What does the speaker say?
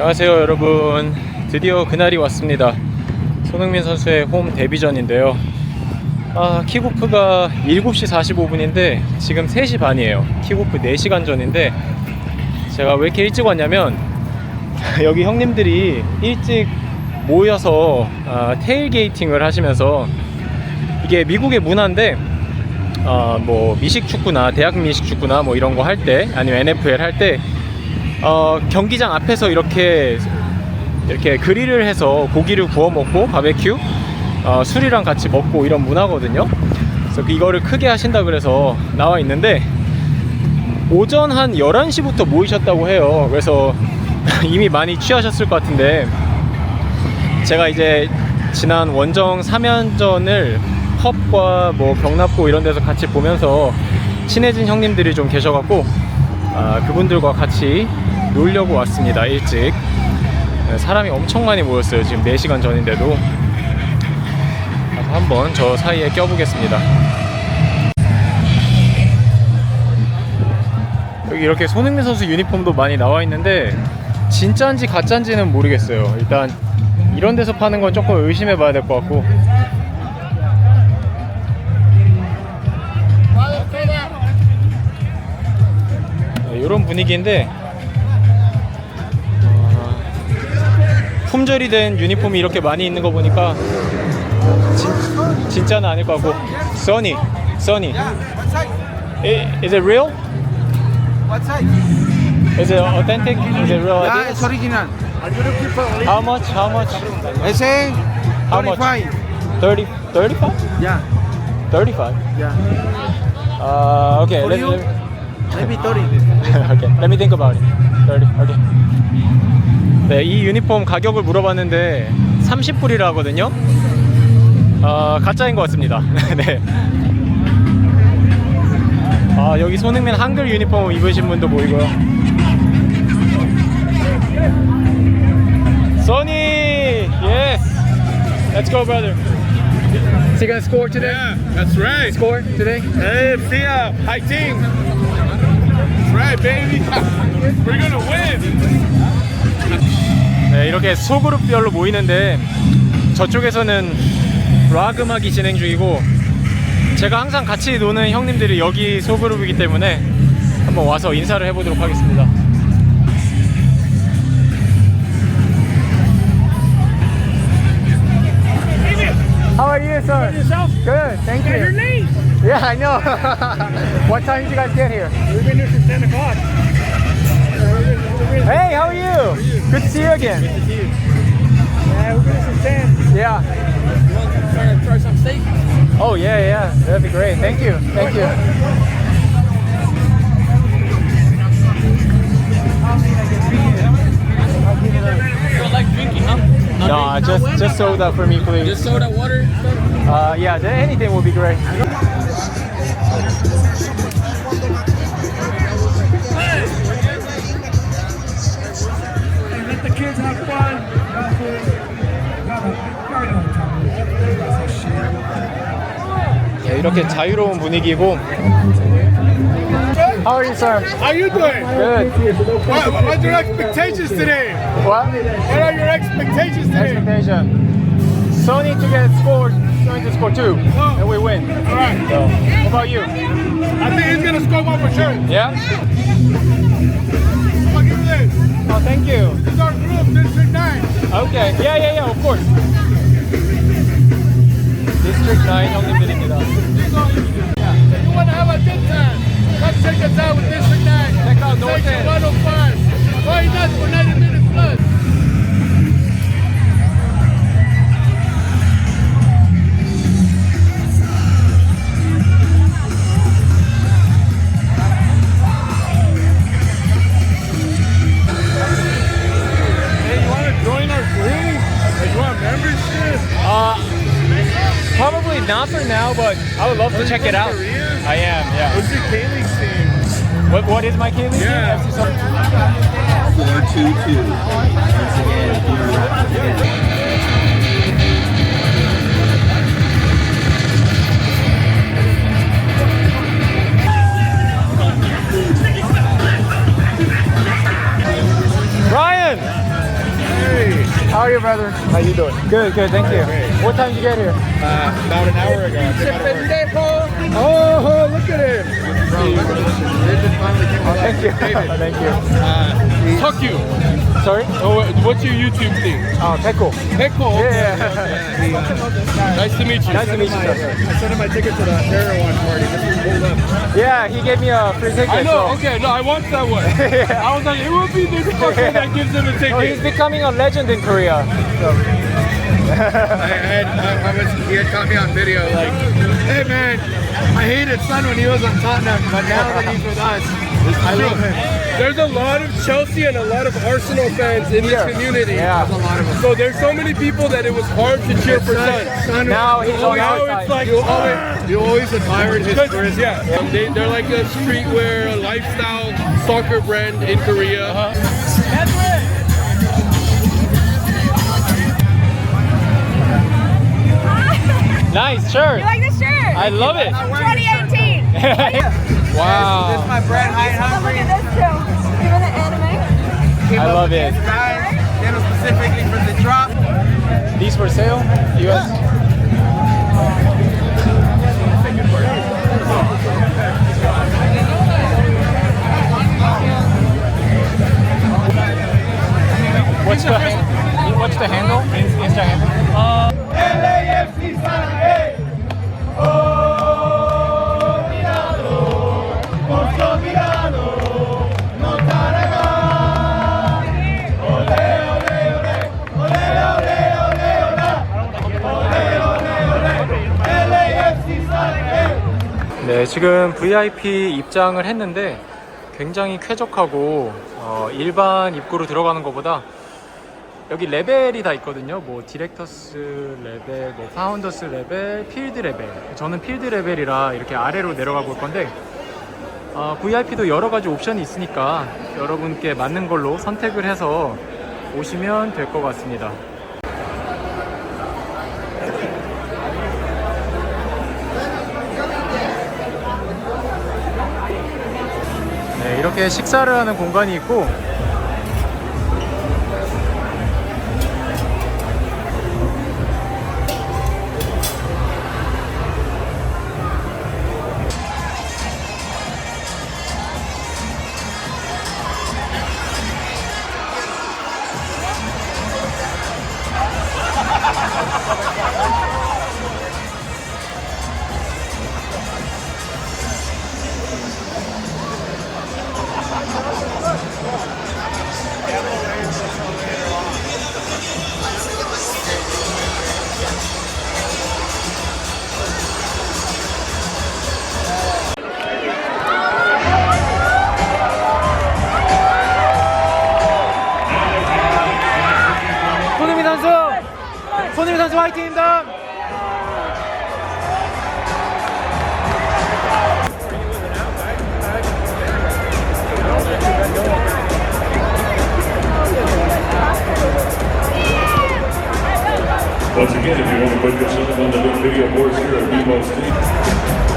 안녕하세요 여러분. 드디어 그날이 왔습니다. 손흥민 선수의 홈 데뷔전인데요. 아 킥오프가 7시 45분인데 지금 3시 반이에요. 킥오프 4시간 전인데 제가 왜 이렇게 일찍 왔냐면 여기 형님들이 일찍 모여서 아, 테일게이팅을 하시면서 이게 미국의 문화인데 어, 뭐 미식 축구나 대학 미식 축구나 뭐 이런 거 할 때 아니면 NFL 할 때 어, 경기장 앞에서 이렇게 이렇게 그릴을 해서 고기를 구워 먹고 바베큐 어, 술이랑 같이 먹고 이런 문화거든요. 그래서 이거를 크게 하신다 그래서 나와 있는데 오전 한 11시부터 모이셨다고 해요. 그래서 이미 많이 취하셨을 것 같은데 제가 이제 지난 원정 3연전을 펍과 뭐 경납고 이런 데서 같이 보면서 친해진 형님들이 좀 계셔갖고 아, 그분들과 같이 놀려고 왔습니다 일찍. 네, 사람이 엄청 많이 모였어요 지금 4시간 전인데도. 한번 저 사이에 껴보겠습니다. 여기 이렇게 손흥민 선수 유니폼도 많이 나와 있는데 진짜인지 가짜인지는 모르겠어요. 일단 이런 데서 파는 건 조금 의심해 봐야 될 것 같고. 네, 이런 분위기인데 품절이 된 유니폼이 이렇게 많이 있는 거 보니까 진, 진짜는 아닐 것 같고 써니 써니 Is it real? What size? Is it authentic? Is it real? Yeah, it's original. How much? How much? Ese, How much? 25. 30, 35? Yeah, 35. yeah. Uh, okay, For let, you? let, Maybe 30. okay, let me think about it. 30, okay. 네, 이 유니폼 가격을 물어봤는데 30불이라 하거든요. 어, 가짜인 것 같습니다. 네. 아, 여기 손흥민 한글 유니폼 입으신 분도 보이고요. Sonny! Yes! Let's go, brother. Is he gonna score today? Yeah, that's right. Score today? Hey, see ya. Hi, team. That's right, baby. We're gonna win. 네, 이렇게 소그룹별로 모이는데 저쪽에서는 락 음악이 진행 중이고 제가 항상 같이 노는 형님들이 여기 소그룹이기 때문에 한번 와서 인사를 해보도록 하겠습니다. How are you, sir? Yourself? Good, thank you. Your name? Yeah, I know. what time did you guys get here? We've been here since 10 o'clock. Hey, how are you? Good to see you again. Yeah, we're been here since 10. Yeah. Trying to try some steak. Oh yeah, yeah, that'd be great. Thank you, thank you. You don't like drinking, huh? No, just just soda for me, please. Just soda, water, stuff? Uh, yeah, anything would be great. 이렇게 자유로운 분위기고. How are you, sir? How you doing? Good. What, what's your expectations today? What? What are your expectations today? Expectation. Sony to get scored. Sony to score two, and we win. All right. So, what about you? I think he's gonna score one for sure. Yeah. I'll give you this. Oh, thank you. This is our group, District 9. Okay. Yeah, yeah, yeah. Of course. District 9 only minute it up. You want to have a good time? Come check us out with District 9. Check out North End. 105. Not for now, but I would love to check it out. Korea? I am, yeah. What's your K-League team? What, what is my K League? Yeah. Four two two. Once again, representing. Ryan! How are you, brother? How you doing? Good, good. Thank you. What time did you get here? Uh, about an hour ago. I came out of work. Oh, look at him. Thank you. Thank you. Uh, Tuck you. Sorry? Oh, what's your YouTube thing? Oh, Peko. Heckle. Yeah. Nice to meet you. Nice to meet you. sir. I sent him my ticket to the Paragon party. This was pulled up. Yeah, he gave me a free ticket. I know. so- Okay, no, I want that one. I was like, it would be the fucker that gives him a ticket. Oh, he's becoming a legend in Korea. I had, I, I was, he had caught me on video like, hey man, I hated Son when he was on Tottenham, but now that he's with us, I love him. There's a lot of Chelsea and a lot of Arsenal fans in Here. this community. Yeah. There's a lot of them. So there's so many people that it was hard to cheer for Son. Now he's on now our it's like you always, you always admired his charisma. Yeah, they, they're like a streetwear, lifestyle soccer brand in Korea. Uh-huh. Nice shirt. You like this shirt? I love it. 2018. wow. This is my bread high and Oh, look at this too. Even the anime. I love it. these Guys, specifically for the drop. These for sale? US? 지금 VIP 입장을 했는데 굉장히 쾌적하고 어, 일반 입구로 들어가는 것보다 여기 레벨이 다 있거든요. 뭐 디렉터스 레벨, 뭐 파운더스 레벨, 필드 레벨. 저는 필드 레벨이라 이렇게 아래로 내려가 볼 건데 어, VIP도 여러 가지 옵션이 있으니까 여러분께 맞는 걸로 선택을 해서 오시면 될 것 같습니다. 이렇게 식사를 하는 공간이 있고 Once again, if you want to put yourself on the new video boards here at Bebo Street.